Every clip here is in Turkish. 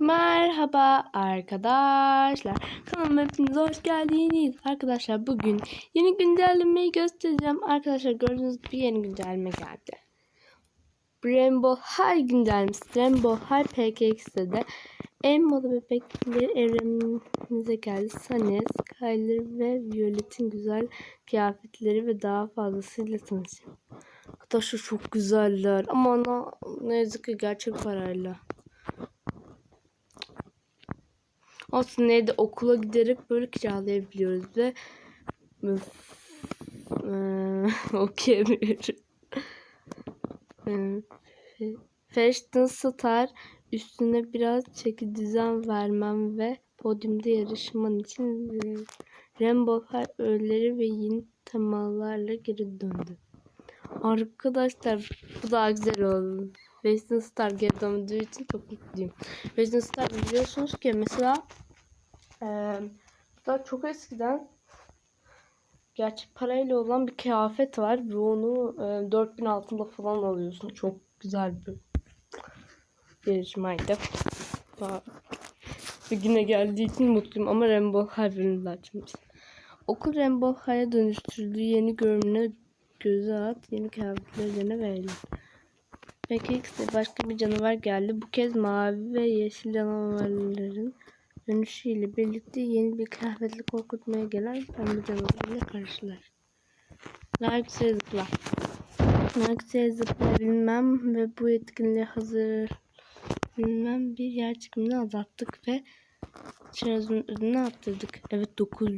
Merhaba arkadaşlar. Kanalıma hepiniz hoş geldiniz. Arkadaşlar bugün yeni güncellemeyi göstereceğim. Arkadaşlar gördüğünüz gibi yeni güncelleme geldi. Rainbow High güncellemesi. Rainbow High PKX'de de en moda bebekleri evrenimize geldi. Sunny, Skyler ve Violet'in güzel kıyafetleri ve daha fazlasıyla tanışın. Arkadaşlar çok güzeller ama ona ne yazık ki gerçek parayla. Aslında evde okula giderek böyle kiralayabiliyoruz ve eee, okuyamıyorum. Eee, Fashion Star üstüne biraz çeki düzen vermem ve podyumda yarışman için Rainbow High öğeleri ve yeni temalarla geri döndü. Arkadaşlar bu daha güzel oldu. Fashion Star geri döndüğü için çok mutluyum. Fashion Star biliyorsunuz ki mesela eee daha çok eskiden gerçek parayla olan bir kıyafet var ve onu e, 4000 altında falan alıyorsun. Çok güzel bir yarışmaydı. Daha güne geldiği için mutluyum ama Rainbow High bölümünü açmış. Okul Rainbow High'a dönüştürdüğü yeni görünümüne göze at, yeni kıyafetleri dene ve eğlen. Peki X'de başka bir canavar geldi. Bu kez mavi ve yeşil canavarların dönüşüyle birlikte yeni bir kıyafetle korkutmaya gelen pembe canavarıyla karşılar. Nargile zıpla. Nargile zıpla bilmem ve bu etkinliğe hazır bilmem bir yer çıkımını azalttık ve çerezin ödünü arttırdık. Evet 9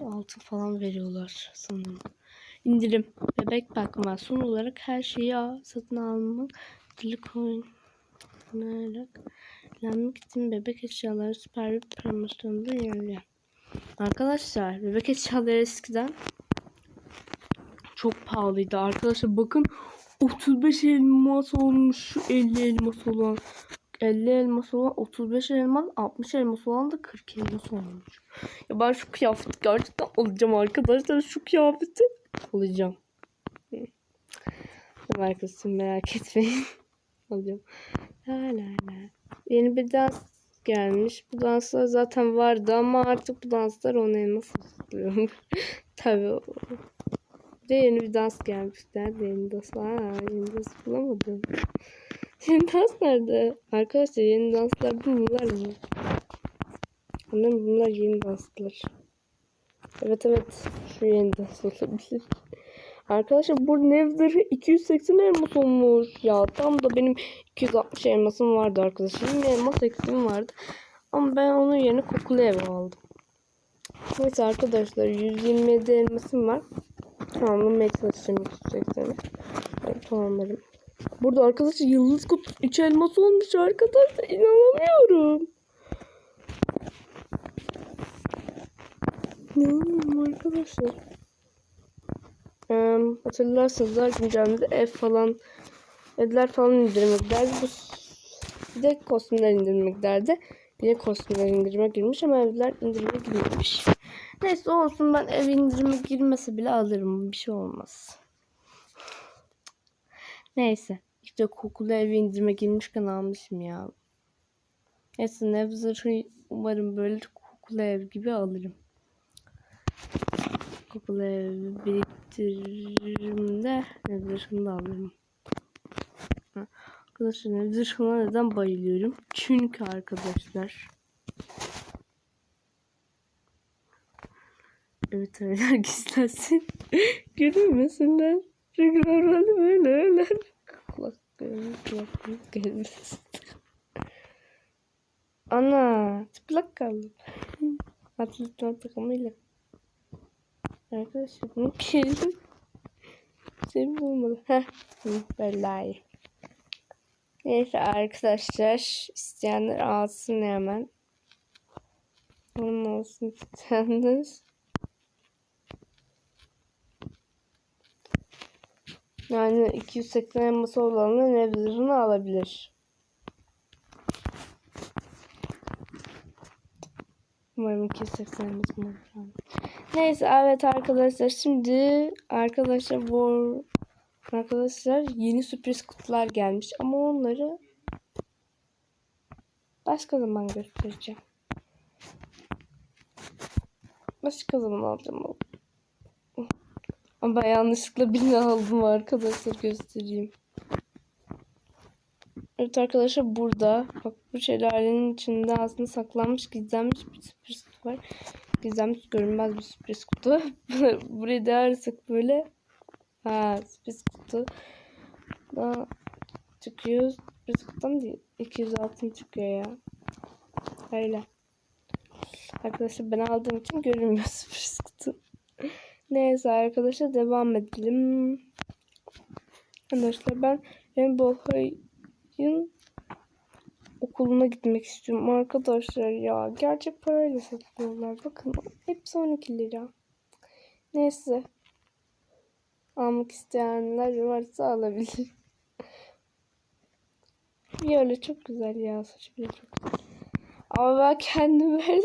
altı falan veriyorlar sanırım. İndirim. Bebek bakma. Son olarak her şeyi satın almak. Dili oynayarak. Lenmek için bebek eşyaları süper bir promosyonda yeniliyor. Arkadaşlar bebek eşyaları eskiden çok pahalıydı. Arkadaşlar bakın 35 elmas olmuş. Şu 50 elmas olan. 50 elmas olan 35 elmas 60 elmas olan da 40 elmas olmuş. Ya ben şu kıyafeti gerçekten alacağım arkadaşlar. Şu kıyafeti alacağım. Arkadaşlar merak etmeyin. alacağım. La la la. Yeni bir dans gelmiş. Bu danslar zaten vardı ama artık bu danslar ona elmas istiyorum. Tabii. de yeni bir dans gelmiş. Nerede yeni dans? Aa, yeni dans bulamadım. Yeni dans nerede? Arkadaşlar yeni danslar bunlar mı? Bunlar yeni danslar. Evet evet. Şu yeni dans olabilir. Arkadaşlar bu Nevzer'ı 280 elmas olmuş. Ya tam da benim 260 elmasım vardı arkadaşlar. Yine elmas eksiğim vardı. Ama ben onun yerine kokulu ev aldım. Neyse arkadaşlar 127 elmasım var. Tamamlamaya çalışacağım 280'i. Ben tamamlarım. Burada arkadaşlar yıldız kutu 3 elmas olmuş arkadaşlar. İnanamıyorum. İnanamıyorum arkadaşlar. Ee, hatırlarsanız her güncellemede ev falan evler falan indirmeklerdi. Bu bir de kostümler indirmeklerdi. Bir de kostümler indirime girmiş ama evler indirime girmemiş. Neyse olsun ben ev indirime girmese bile alırım. Bir şey olmaz. Neyse. İşte kokulu ev indirime girmişken almışım ya. Neyse Nevzer'ı umarım böyle kokulu ev gibi alırım. Kokulu ev biriktiririmde Nevzer'ını da. Ha, Arkadaşlar Nevzer'ına neden bayılıyorum? Çünkü arkadaşlar Evet öyleler gizlensin. Görünmesinler. Çünkü normalde böyle öyleler. Kulak görünmez, kulak görünmez. Ana çıplak kaldım. Atletten takımıyla. Arkadaşlar bunu kelim. Sevim olmalı. Heh. İyi. Neyse arkadaşlar isteyenler alsın hemen. Onun olsun isteyenler. Yani 280 elması olanı Nevzer'ını alabilir. Umarım 280 elması olur. Neyse evet arkadaşlar şimdi arkadaşlar bu arkadaşlar yeni sürpriz kutular gelmiş ama onları Başka zaman göstereceğim. Başka zaman alacağım. Ama ben yanlışlıkla birini aldım arkadaşlar göstereyim. Evet arkadaşlar burada bak bu şelalenin içinde aslında saklanmış gizlenmiş bir sürpriz var. Gizlenmiş görünmez bir sürpriz kutu. Burayı değersek böyle ha sürpriz kutu da çıkıyor. Sürpriz kutudan değil. 206 çıkıyor ya. Öyle. Arkadaşlar ben aldığım için görünmüyor sürpriz kutu. Neyse arkadaşlar devam edelim. Arkadaşlar ben Rainbow High'ın okuluna gitmek istiyorum arkadaşlar ya. Gerçek parayla satıyorlar. Bakın hepsi 12 lira. Neyse. Almak isteyenler varsa alabilir. Viyole çok güzel ya. Saçı bile çok güzel. Ama ben kendim böyle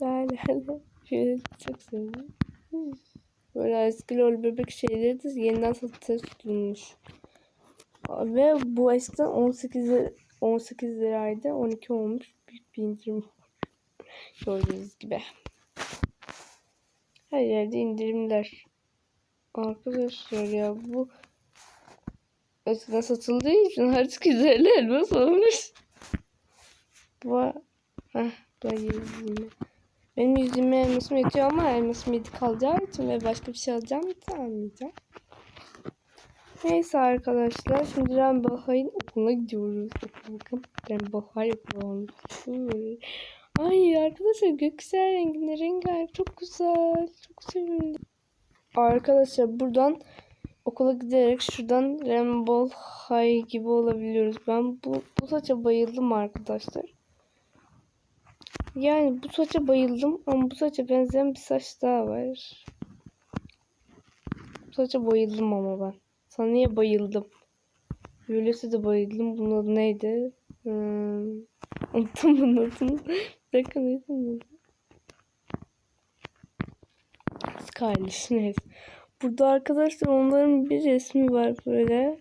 böyle şöyle çok seviyorum. Böyle eski lol bebek şeyleri de yeniden satışa tutulmuş. Ve bu eskiden 18 lira, 18 liraydı. 12 olmuş. Büyük bir indirim. Gördüğünüz gibi. Her yerde indirimler. Arkadaşlar ya bu eskiden satıldığı için artık güzel elmas olmuş. Bu Heh, bu yüzüme. Benim yüzüme elmasım yetiyor ama elmasım yedi kalacağı için ve başka bir şey alacağım için almayacağım. Neyse arkadaşlar şimdi High'ın okuluna gidiyoruz. Bakın High okulu olmuş. Ay arkadaşlar göksel renginde rengarenk çok güzel. Çok sevindim. Arkadaşlar buradan okula giderek şuradan Rainbow High gibi olabiliyoruz. Ben bu, bu saça bayıldım arkadaşlar. Yani bu saça bayıldım ama bu saça benzeyen bir saç daha var. Bu saça bayıldım ama ben. Sana niye bayıldım? Violet'e de bayıldım. Bunun adı neydi? Hmm. Unuttum bunun adını. Bir neydi bunun? Skylish neyse. Burada arkadaşlar onların bir resmi var böyle.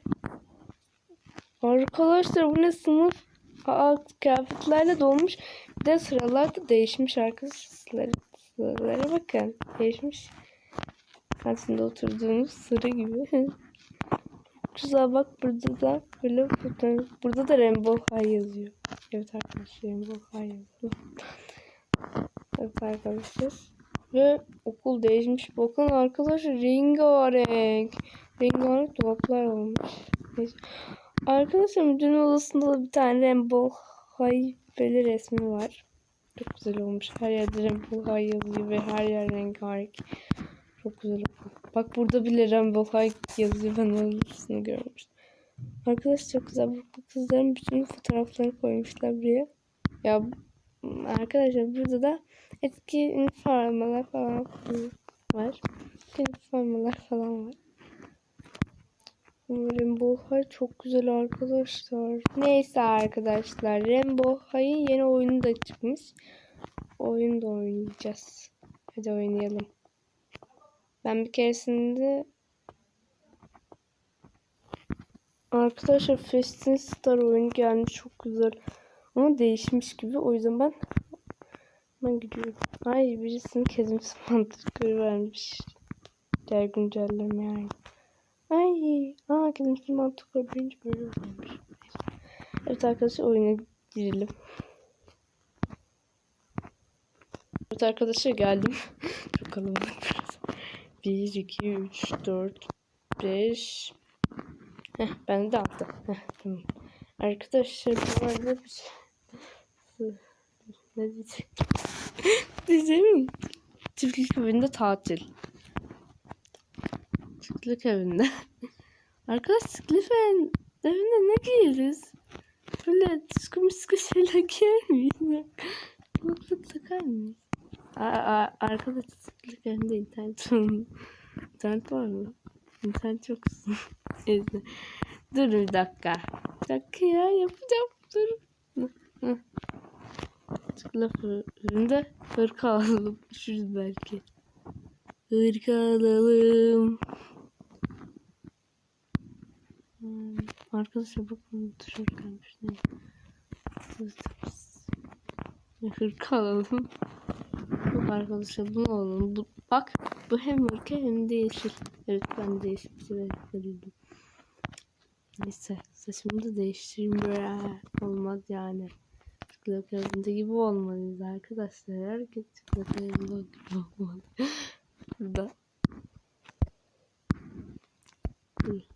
Arkadaşlar bu ne sınıf? Aa, kıyafetlerle dolmuş. Bir de sıralar da değişmiş arkadaşlar. Sıralara bakın. Değişmiş. Aslında oturduğumuz sıra gibi. Güzel bak burada da böyle burada, burada da Rainbow High yazıyor. Evet arkadaşlar Rainbow High yazıyor. evet arkadaşlar. Ve okul değişmiş. Bakın arkadaşlar rengarenk. Rengarenk dolaplar olmuş. Neyse. Arkadaşlar müdürün odasında da bir tane Rainbow High böyle resmi var. Çok güzel olmuş. Her yerde Rainbow High yazıyor ve her yer rengarenk. Çok güzel olmuş. Bak burada bile Rainbow High yazıyor. Ben onun görmüştüm. Arkadaşlar çok güzel. Bu kızların bütün fotoğraflarını koymuşlar buraya. Ya arkadaşlar burada da eski üniformalar falan var. Üniformalar falan var. Rainbow High çok güzel arkadaşlar. Neyse arkadaşlar. Rainbow High'in yeni oyunu da çıkmış. Oyun da oynayacağız. Hadi oynayalım. Ben bir keresinde Arkadaşlar Festin Star oyunu gelmiş çok güzel. Ama değişmiş gibi. O yüzden ben ben gidiyorum. Ay birisinin kezimsi mantıkları vermiş. Diğer güncelleme yani. Ay, aa kezimsi mantıkları birinci böyle olmuş. Evet arkadaşlar oyuna girelim. Evet arkadaşlar geldim. Çok kalabalık. 1, 2, 3, 4, 5. Heh, ben de aldım. Heh, tamam. Arkadaşlar bu arada bir şey... Ne diyecek? Diyeceğim. Çiftlik evinde tatil. Çiftlik evinde. Arkadaş çiftlik evinde ne giyeriz? Böyle disko misko şeyler giyer miyiz? Kulaklık takar mıyız? Arkadaş evinde internet var mı? İnternet uzun. Neyse. Dur bir dakika. Bir dakika ya yapacağım. Dur. Laf önünde hırka alalım. Düşürüz belki. Hırka alalım. Hmm. Arkadaşlar bakın düşürük gelmiş. Hırka alalım. Yok arkadaşlar bunu alalım. Bu, bak bu hem hırka hem de yeşil. Evet ben de yeşil severim. Neyse saçımı da değiştireyim böyle. Olmaz yani. Çikolata gibi olmalıyız arkadaşlar. Herkes çikolata gibi olmalı.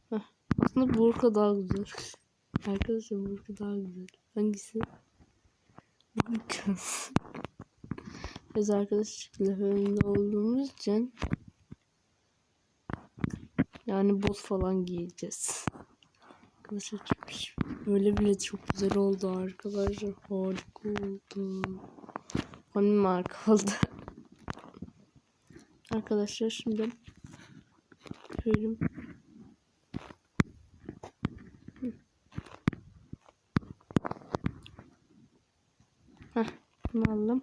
Heh. Aslında burka daha güzel. Arkadaşlar burka daha güzel. Hangisi? Burka. Biz arkadaşlar önünde olduğumuz için yani bot falan giyeceğiz. Arkadaşlar böyle bile çok güzel oldu arkadaşlar. Harika oldu. Hani marka oldu. Arkadaşlar şimdi şöyle Heh, bunu aldım.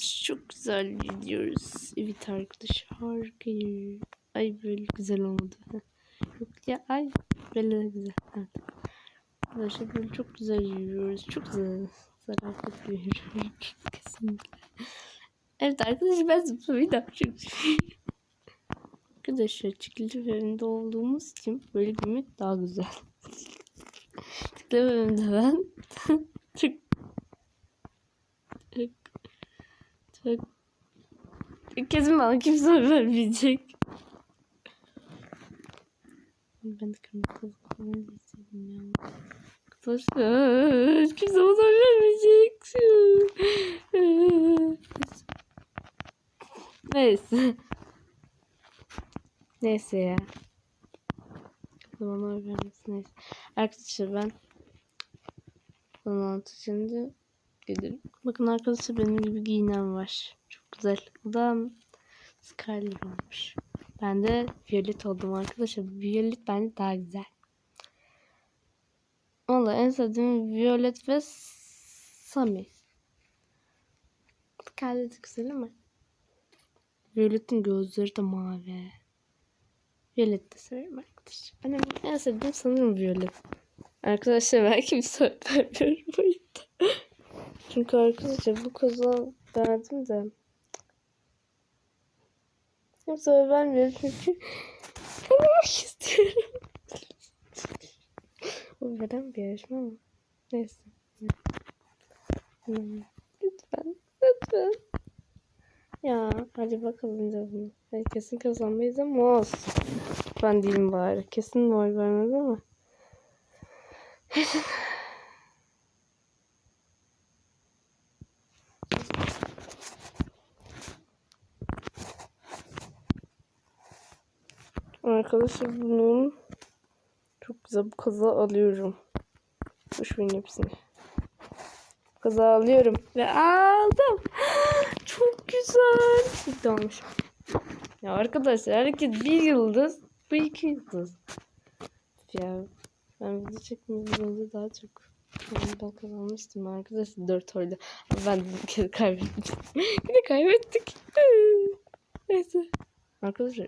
Arkadaş çok güzel gidiyoruz. Evet arkadaş harika yürüyor. Ay böyle güzel. Heh. Yok ya ay böyle güzel. Evet. Arkadaşlar böyle çok güzel yürüyoruz. Çok güzel. Zarafetli yürüyoruz. Kesinlikle. Evet arkadaşlar ben seviyorum. Arkadaşlar çekildi önünde olduğumuz için böyle gülmek daha güzel. Çekildi önünde ben çok çok kesin bana kimse vermeyecek. Ben de kırmızı kazanmayı istedim ya. Arkadaşlar kimse bana vermeyecek. Neyse. Neyse ya. Bana vermesin neyse. Arkadaşlar ben 16 şimdi gidelim. Bakın arkadaşlar benim gibi giyinen var. Çok güzel. Bu da Scarlet olmuş. Ben de violet oldum arkadaşlar. Violet bence daha güzel. Valla en sevdiğim violet ve Sami. Scarlet güzel ama Violet'in gözleri de mavi. Violet de severim arkadaşlar. Benim en sevdiğim sanırım Violet. Arkadaşlar belki bir soru vermiyorum bu yüzden. Çünkü arkadaşlar bu kazan verdim de Kimse oy vermiyor çünkü kazanmak istiyorum. Bu veren bir yarışma ama. Neyse. Lütfen. Lütfen. Ya hadi bakalım bunu. Ben kesin kazanmayız ama olsun. Ben değilim bari. Kesin oy vermez ama. Arkadaşlar bunun çok güzel bu kaza alıyorum. Boş verin hepsini. Bu kaza alıyorum ve aldım. Çok güzel. Almışım. Ya arkadaşlar herkes bir yıldız. Bu iki yıldız. Ya ben video çekmeden önce daha çok ben kazanmıştım arkadaşlar dört oyla. Ama ben bir kere kaybettim. Yine kaybettik. Neyse. Arkadaşlar